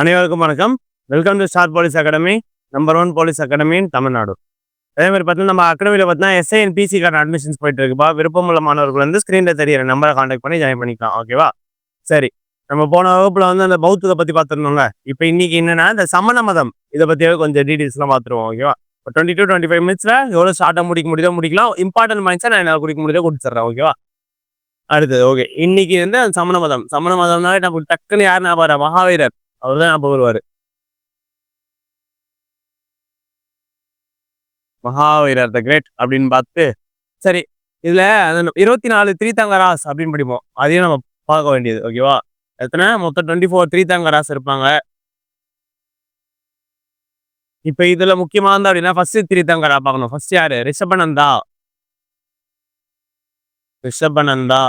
அனைவருக்கும் வணக்கம். Welcome to star police academy number one police academy in Tamil Nadu அதே மாதிரி பார்த்தீங்கன்னா நம்ம அகாடமியில் பார்த்தீங்கன்னா S I and P C card admissions போயிட்டு இருக்குப்பா விருப்பமுள்ள மாணவர்கள் வந்து ஸ்க்ரீனில் தெரியிற நம்பரை காண்டாக்ட் பண்ணி ஜாயின் பண்ணிக்கலாம். ஓகேவா சரி. நம்ம போன வகுப்பில் வந்து அந்த பௌத்தத்தை பற்றி பார்த்துருந்தோம்ல. இப்போ இன்னைக்கு என்னன்னா இந்த சமண மதம். இதை பற்றியே கொஞ்சம் டீட்டெயில்ஸ்லாம் பார்த்துருவோம். ஓகேவா இப்போ டுவெண்ட்டி டூ டுவெண்ட்டி ஃபைவ் மினிட்ஸில் எவ்வளோ ஷார்ட்டாக முடிக்க முடியுதோ முடிக்கலாம். இம்பார்ட்டன்ட் மைண்ட்ஸை நான் என்னால் குடிக்க முடியுதோ கொடுத்துட்றேன் ஓகேவா அடுத்தது ஓகே இன்னைக்கு வந்து அந்த சமண மதம். சமண மதம்னாலே நமக்கு டக்குன்னு யார் ஞாபகம் மகாவீரர். அவர் தான் ஞாபகம் வருவார். மகாவீரர் த கிரேட் அப்படின்னு பார்த்து சரி இதுல அந்த இருபத்தி நாலு த்ரீதங்கராஸ் அப்படின்னு படிப்போம். அதையும் நம்ம பார்க்க வேண்டியது ஓகேவா எத்தனை? மொத்தம் டுவெண்ட்டி ஃபோர் த்ரீதங்கராஸ் இருப்பாங்க. இப்ப இதுல முக்கியமா இருந்தா அப்படின்னா ஃபர்ஸ்ட் த்ரீதங்கரா பார்க்கணும். ஃபர்ஸ்ட் யாரு? ரிஷபனந்தா ரிஷபனந்தா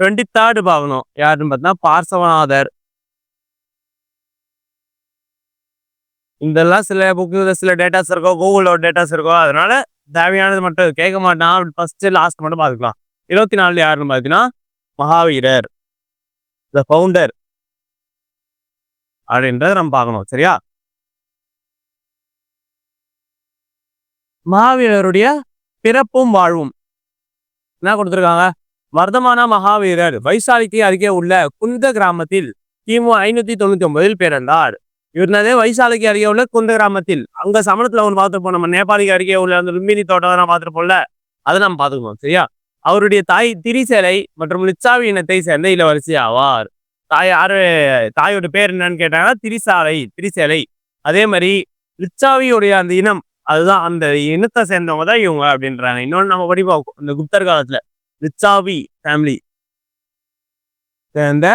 டுவெண்ட்டி தேர்டு பார்க்கணும். யாருன்னு பார்த்தீங்கன்னா பார்சவநாதர். இதெல்லாம் சில புக்கில் சில டேட்டாஸ் இருக்கோ கூகுளோட டேட்டாஸ் இருக்கோ அதனால தேவையானது மட்டும் கேட்க மாட்டான். ஃபர்ஸ்ட் லாஸ்ட் மட்டும் பார்த்துக்கலாம். இருபத்தி நாலு யாருன்னு பார்த்தீங்கன்னா மகாவீரர். த ஃபவுண்டர் அப்படின்றத நம்ம பார்க்கணும். சரியா? மகாவீரருடைய பிறப்பும் வாழ்வும். என்ன கொடுத்துருக்காங்க? வர்தமான மகாவீரர். வைசாலிக்கு அருகே உள்ள குந்த கிராமத்தில் கிமு ஐநூத்தி தொண்ணூத்தி ஒன்பதில் பிறந்தார். இவர்னதே வைசாலிக்கு அருகே உள்ள குந்த கிராமத்தில். அங்க சமணத்துல ஒன்று பார்த்துருப்போம் நம்ம நேபாளிக்கு அருகே உள்ள அந்த லும்பினி தோட்டம் நான் பார்த்துருப்போம்ல அதை நம்ம பார்த்துக்கணும் சரியா? அவருடைய தாய் திரிசேலை மற்றும் லிச்சாவி இனத்தை சேர்ந்த இளவரசி ஆவார். தாய் யாரு? தாயோட பேர் என்னன்னு கேட்டாங்கன்னா திரிசாலை திரிசேலை. அதே மாதிரி லிச்சாவியுடைய அந்த இனம் அதுதான் அந்த இனத்தை சேர்ந்தவங்க தான் இவங்க அப்படின்றாங்க. இன்னொன்று நம்ம படிப்போம் இந்த குப்தர் காலத்துல. லிச்சாவி ஃபேமிலி சேர்ந்த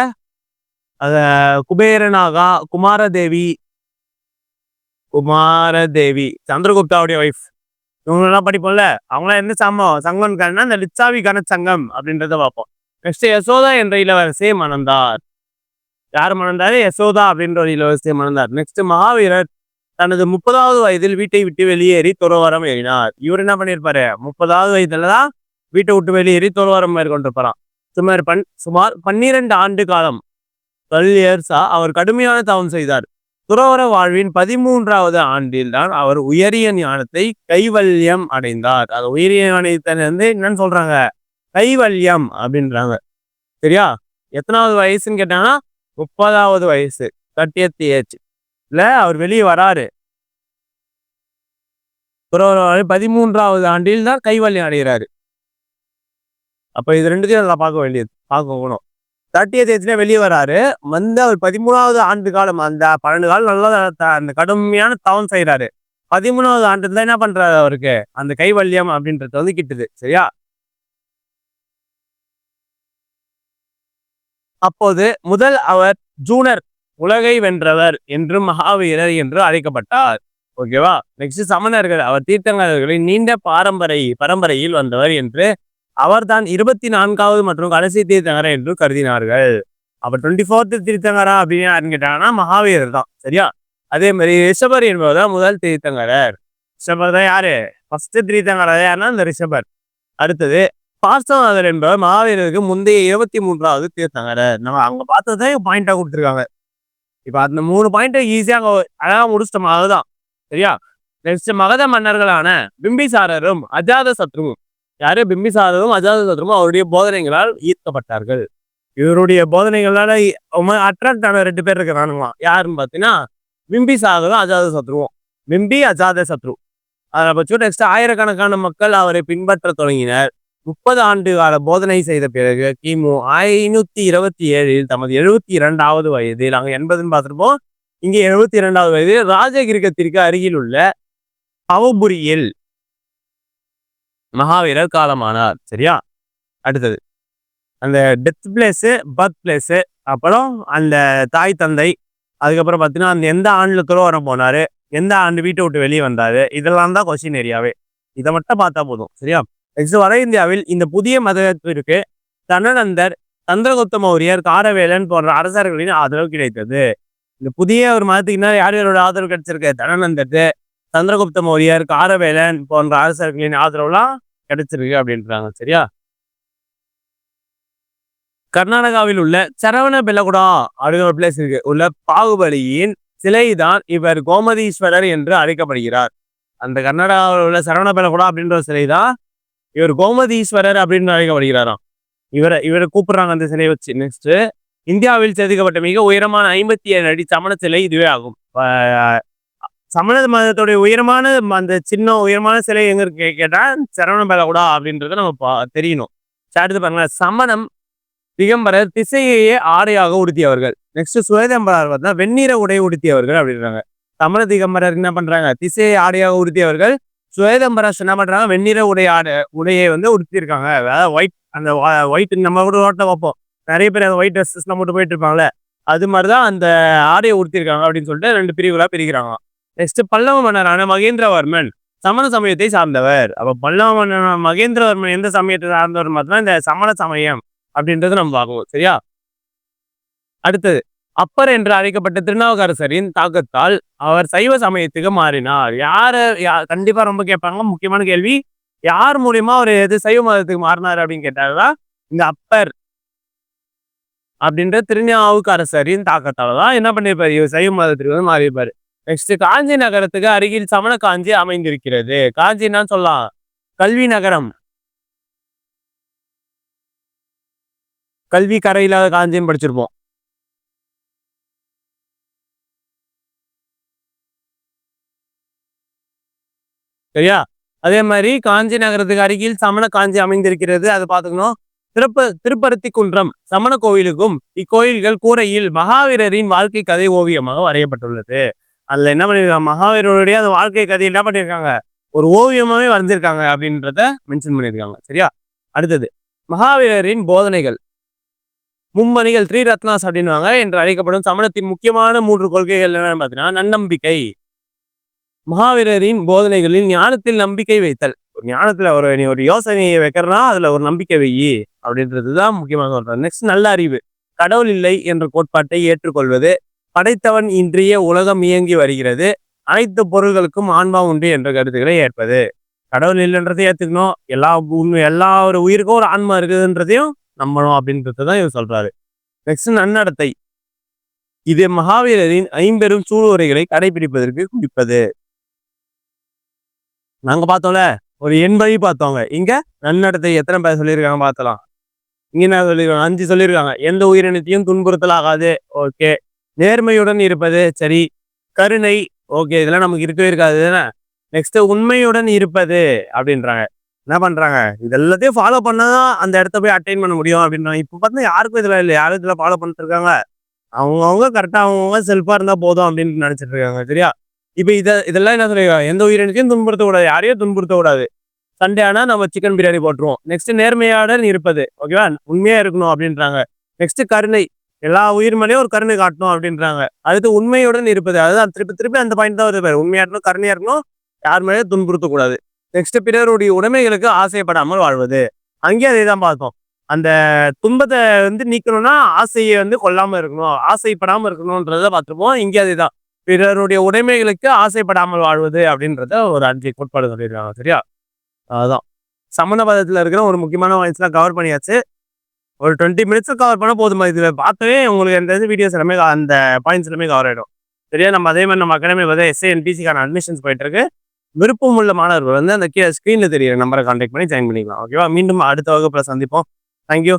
குபேரனாகா குமாரதேவி குமாரதேவி சந்திரகுப்தாவுடைய ஒய்ஃப் இவங்களெல்லாம் படிப்போம்ல? அவங்களாம் என்ன சங்கம் சங்கம்னு இந்த லிச்சாவி கன சங்கம் அப்படின்றத பார்ப்போம். நெக்ஸ்ட் யசோதா என்ற இளவரசியை மணந்தார். யார் மணந்தாரு? யசோதா அப்படின்ற ஒரு இளவரசியை மணந்தார். நெக்ஸ்ட் மகாவீரர் தனது முப்பதாவது வயதில் வீட்டை விட்டு வெளியேறி துறவரம் ஏறினார் இவர் என்ன பண்ணியிருப்பாரு? முப்பதாவது வயதுல தான் வீட்டை விட்டு வெளியேறி துறவரம் மேற்கொண்டிருப்பாராம். சுமார் பன் சுமார் பன்னிரண்டு ஆண்டு காலம் டுவெல் இயர்ஸா அவர் கடுமையான தவம் செய்தார். துறவர வாழ்வின் பதிமூன்றாவது ஆண்டில் தான் அவர் உயரிய ஞானத்தை கைவல்யம் அடைந்தார். அது உயரிய ஞானத்தை வந்து என்னன்னு சொல்றாங்க? கைவல்யம் அப்படின்றாங்க. சரியா? எத்தனாவது வயசுன்னு கேட்டாங்கன்னா முப்பதாவது வயசு. தேர்ட்டியத் ஏஜ் இல்ல அவர் வெளியே வராரு. துறவர வாழ்வு பதிமூன்றாவது ஆண்டில் தான் கைவல்யம் அடைகிறாரு. அப்ப இது ரெண்டுத்தையும் நல்லா பார்க்க வேண்டியது பார்க்கணும் தேர்ட்டியத் ஏஜ்ல வெளியே வராரு. வந்து அவர் பதிமூணாவது ஆண்டு காலம் அந்த பன்னெண்டு காலம் நல்லா அந்த கடுமையான தவம் செய்யறாரு பதிமூணாவது ஆண்டு தான் என்ன பண்றாரு அவருக்கு? அந்த கைவல்யம் அப்படின்றது வந்து கிட்டுது சரியா? அப்போது முதல் அவர் ஜூனர் உலகை வென்றவர் என்று மகாவீரர் என்று அழைக்கப்பட்டார். ஓகேவா? நெக்ஸ்ட் சமணர்கள் அவர் தீர்த்தங்கர்களின் நீண்ட பாரம்பரை பரம்பரையில் வந்தவர் என்று அவர்தான் இருபத்தி நான்காவது மற்றும் கடைசி தீர்த்தங்கரர் என்று கருதினார்கள். அப்ப டுவெண்ட்டி ஃபோர்த்து தீர்த்தங்கரா அப்படின்னு யாருன்னு கேட்டாங்கன்னா மகாவீரர் தான். சரியா? அதே மாதிரி ரிஷபர் என்பவர் தான் முதல் தீர்த்தங்கரர். ரிஷபர் தான் யாரு? ஃபர்ஸ்ட் தீர்த்தங்கரர் யாருன்னா இந்த ரிஷபர். அடுத்தது பார்சவநாதர் என்பவர் மகாவீரருக்கு முந்தைய இருபத்தி மூன்றாவது தீர்த்தங்கரர். நம்ம அங்க பார்த்ததான் பாயிண்டா கொடுத்துருக்காங்க. இப்ப அந்த மூணு பாயிண்ட் ஈஸியா அங்க அழகா முடிச்சிட்டோம். அதுதான். சரியா? நெக்ஸ்ட் மகத மன்னர்களான பிம்பிசாரரும் அஜாத சத்ருவும். யாரே பிம்பிசாரரும் அஜாதசத்ரும் அவருடைய போதனைகளால் ஈர்க்கப்பட்டார்கள். இவருடைய போதனைகளால அட்ராக்ட் ஆன ரெண்டு பேர் இருக்கிறானுங்களாம் யாருன்னு பார்த்தீங்கன்னா பிம்பிசாரரும் அஜாதசத்ருவும் பிம்பி அஜாத சத்ரு. அதை பற்றி நெக்ஸ்ட் ஆயிரக்கணக்கான மக்கள் அவரை பின்பற்ற தொடங்கினர். முப்பது ஆண்டு கால போதனை செய்த பிறகு கிமு ஐநூத்தி இருபத்தி ஏழில் தமது எழுபத்தி இரண்டாவது வயதில் அங்கே எண்பதுன்னு பார்த்துருப்போம் இங்கே எழுபத்தி இரண்டாவது வயதில் ராஜகிருகத்திற்கு அருகில் உள்ள பவபுரியில் மகாவீரர் காலமானார். சரியா? அடுத்தது. அந்த டெத் பிளேஸு பர்த் பிளேஸு அப்புறம் அந்த தாய் தந்தை அதுக்கப்புறம் பார்த்தீங்கன்னா அந்த எந்த ஆண்டில் துறவரம் போனாரு எந்த ஆண்டு வீட்டை விட்டு வெளியே வந்தாரு இதெல்லாம் தான் கொஸ்டின் ஏரியாவே இதை மட்டும் பார்த்தா போதும். சரியா? நெக்ஸ்ட் வட இந்தியாவில் இந்த புதிய மதத்திற்கு தனநந்தர் சந்திரகுப்த மௌரியர் காரவேலன் போன்ற அரசர்களின் ஆதரவு கிடைத்தது. இந்த புதிய ஒரு மதத்துக்குன்னா யார் யாரோட ஆதரவு கிடைச்சிருக்கு? தனநந்தர். சந்திரகுப்த மௌரியர் காரவேலன் போன்ற அரசர்களின் ஆதரவுலாம் கிடைச்சிருக்கு அப்படின்றாங்க. சரியா? கர்நாடகாவில் உள்ள சரவண பெலகுடா அப்படிங்கிற ஒரு பிளேஸ் இருக்கு. உள்ள பாகுபலியின் சிலைதான் இவர் கோமதீஸ்வரர் என்று அழைக்கப்படுகிறார். அந்த கர்நாடகாவில் உள்ள சரவண பெலகுடா அப்படின்ற ஒரு சிலை தான் இவர் கோமதீஸ்வரர் அப்படின்னு அழைக்கப்படுகிறாராம். இவரை இவரை கூப்பிடுறாங்க அந்த சிலையை வச்சு. நெக்ஸ்ட் இந்தியாவில் செதுக்கப்பட்ட மிக உயரமான ஐம்பத்தி ஏழு அடி சமண சிலை இதுவே ஆகும். சமண மதத்துடைய உயரமான அந்த சின்ன உயரமான சிலை எங்க இருக்கு? கேட்டா சரவண பெலகுடா அப்படின்றத நம்ம பா- தெரியணும். சரி, அடுத்து பாருங்களேன். சமணம் திகம்பரர் திசையையே ஆடையாக உடுத்தியவர்கள். நெக்ஸ்ட் சுவேதம்பரர் பார்த்தா வெண்ணிற உடை உடுத்தியவர்கள் அப்படின்றாங்க. சமண திகம்பரர் என்ன பண்றாங்க? திசையை ஆடையாக உடுத்தியவர்கள். சுவேதம்பரர் என்ன பண்றாங்க? வெண்ணிற உடை ஆடை உடையை வந்து உடுத்திருக்காங்க அதாவது ஒயிட் அந்த ஒயிட் நம்ம கூட ரோட்டில் வைப்போம் நிறைய பேர் அந்த ஒயிட் ட்ரெஸ்ஸஸ்லாம் போட்டு போயிட்டு இருப்பாங்கல்ல. அது மாதிரிதான் அந்த ஆடையை உடுத்திருக்காங்க அப்படின்னு சொல்லிட்டு ரெண்டு பிரிவுகளா பிரிக்கிறாங்க நெக்ஸ்ட் பல்லவ மன்னரான மகேந்திரவர்மன் சமண சமயத்தை சார்ந்தவர். அப்ப பல்லவ மன்னரான மகேந்திரவர்மன் எந்த சமயத்தை சார்ந்தவர் பார்த்தோம்னா இந்த சமண சமயம் அப்படின்றது நம்ம பார்க்கணும் சரியா? அடுத்தது அப்பர் என்று அழைக்கப்பட்ட திருநாவுக்கரசரின் தாக்கத்தால் அவர் சைவ சமயத்துக்கு மாறினார். யாரு கண்டிப்பா ரொம்ப கேட்பாங்க. முக்கியமான கேள்வி யார் மூலியமா அவர் எது சைவ மதத்துக்கு மாறினார் அப்படின்னு கேட்டாருன்னா இந்த அப்பர் அப்படின்ற திருநாவுக்கரசரின் தாக்கத்தால தான் என்ன பண்ணிருப்பாரு? இவர் சைவ மதத்திற்கு வந்து மாறியிருப்பாரு. நெக்ஸ்ட் காஞ்சி நகரத்துக்கு அருகில் சமண காஞ்சி அமைந்திருக்கிறது காஞ்சின்னா சொல்லலாம். கல்வி நகரம். கல்வி கரை இல்லாத காஞ்சின்னு படிச்சிருப்போம். சரியா? அதே மாதிரி காஞ்சி நகரத்துக்கு அருகில் சமண காஞ்சி அமைந்திருக்கிறது. அதை பார்த்துக்கணும். திருப்ப திருப்பருத்தி குன்றம் சமண கோவிலுக்கும் இக்கோயில்கள் கூரையில் மகாவீரரின் வாழ்க்கை கதை ஓவியமாக வரையப்பட்டுள்ளது. அதில் என்ன பண்ணிருக்காங்க? மகாவீரருடைய அந்த வாழ்க்கை கதை என்ன பண்ணியிருக்காங்க ஒரு ஓவியமாகவே வரைஞ்சிருக்காங்க அப்படின்றத மென்ஷன் பண்ணியிருக்காங்க சரியா? அடுத்தது மகாவீரரின் போதனைகள். மும்மணிகள் த்ரீ ரத்னாஸ் அப்படின்வாங்க என்று அழைக்கப்படும் சமணத்தின் முக்கியமான மூன்று கொள்கைகள் என்னன்னு பார்த்தீங்கன்னா நன்னம்பிக்கை. மகாவீரரின் போதனைகளில் ஞானத்தில் நம்பிக்கை வைத்தல். ஒரு ஞானத்தில் ஒரு நீ ஒரு யோசனையை வைக்கிறனா அதுல ஒரு நம்பிக்கை வை. அப்படின்றது தான் முக்கியமாக சொல்கிறேன் நெக்ஸ்ட் நல்ல அறிவு. கடவுள் இல்லை என்ற கோட்பாட்டை ஏற்றுக்கொள்வது. படைத்தவன் இன்றைய உலகம் இயங்கி வருகிறது. அனைத்து பொருள்களுக்கும் ஆன்மா உண்டு என்ற கருத்துக்களை ஏற்பது. கடவுள் இல்லைன்றதை ஏத்துக்கணும். எல்லா உண்மை எல்லா ஒரு உயிருக்கும் ஒரு ஆன்மா இருக்குதுன்றதையும் நம்பணும் அப்படின்றத தான் இவர் சொல்றாரு. நெக்ஸ்ட் நன்னடத்தை. இது மகாவீரரின் ஐம்பெரும் சூளுரைகளை கடைபிடிப்பதற்கு குறிப்பது. நாங்க பார்த்தோம்ல ஒரு எண்படி பார்த்தோங்க. இங்க நன்னடத்தை எத்தனை பேர் சொல்லியிருக்காங்க பார்த்தலாம் இங்க என்ன சொல்லியிருக்காங்க? அஞ்சு சொல்லியிருக்காங்க. எந்த உயிரினத்தையும் துன்புறுத்தல் ஆகாது ஓகே நேர்மையுடன் இருப்பது சரி. கருணை ஓகே இதெல்லாம் நமக்கு இருக்கவே இருக்காது தானே? நெக்ஸ்ட் உண்மையுடன் இருப்பது அப்படின்றாங்க. என்ன பண்றாங்க? இது எல்லாத்தையும் ஃபாலோ பண்ணாதான் அந்த இடத்த போய் அட்டைன் பண்ண முடியும் அப்படின்றாங்க. இப்போ பார்த்தா யாருக்கும் இதில் இல்லை. யாரும் இதில் ஃபாலோ பண்ணிட்டு இருக்காங்க அவங்கவுங்க கரெக்டாக அவங்கவுங்க செல்ஃபாக இருந்தால் போதும் அப்படின்னு நினச்சிட்டு இருக்காங்க சரியா? இப்போ இதை இதெல்லாம் என்ன சொல்லிருக்காங்க? எந்த உயிரினத்தையும் துன்புறுத்தக்கூடாது யாரையும் துன்புறுத்தக்கூடாது. சண்டே ஆனால் நம்ம சிக்கன் பிரியாணி போட்டுருவோம். நெக்ஸ்ட் நேர்மையாடன் இருப்பது ஓகேவா உண்மையாக இருக்கணும் அப்படின்றாங்க. நெக்ஸ்ட் கருணை எல்லா உயிர் மேலேயும் ஒரு கருணை காட்டணும் அப்படின்றாங்க. அடுத்து உண்மையுடன் இருப்பது. அதுதான் திருப்பி திருப்பி அந்த பாயிண்ட் தான் வருது உண்மையா இருக்கணும் கருணையா இருக்கணும் யார் மேலேயும் துன்புறுத்தக்கூடாது. நெக்ஸ்ட் பிறருடைய உடைமைகளுக்கு ஆசைப்படாமல் வாழ்வது. அங்கேயும் அதே தான் பார்த்தோம். அந்த துன்பத்தை வந்து நீக்கணும்னா ஆசையை வந்து கொல்லாம இருக்கணும் ஆசைப்படாமல் இருக்கணும்ன்றத பார்த்துருப்போம். இங்கே அதே தான் பிறருடைய உடைமைகளுக்கு ஆசைப்படாமல் வாழ்வது அப்படின்றத ஒரு அஞ்சு கோட்பாடு சொல்லியிருக்காங்க சரியா? அதுதான் சமண பதத்தில் இருக்கிற ஒரு முக்கியமான பாயிண்ட்ஸ்லாம் கவர் பண்ணியாச்சு. ஒரு டுவெண்ட்டி மினிட்ஸ் கவர் பண்ண போதுமா இதில் பார்த்தவே உங்களுக்கு எந்த வீடியோஸ் எல்லாமே அந்த பாயிண்ட்ஸ் எல்லாமே கவர் ஆகிடும் சரியா? நம்ம அதே மாதிரி நம்ம அகாடமி வந்து எஸ்ஏஎன்பிசிக்கான அட்மிஷன்ஸ் போயிட்டு இருக்கு விருப்பம் உள்ள மாணவர்கள் வந்து அந்த கீழே ஸ்க்ரீனில் தெரியுற நம்பரை கான்டாக்ட் பண்ணி ஜாயின் பண்ணிக்கலாம். ஓகேவா மீண்டும் அடுத்த வகுப்பில் சந்திப்போம். தேங்க்யூ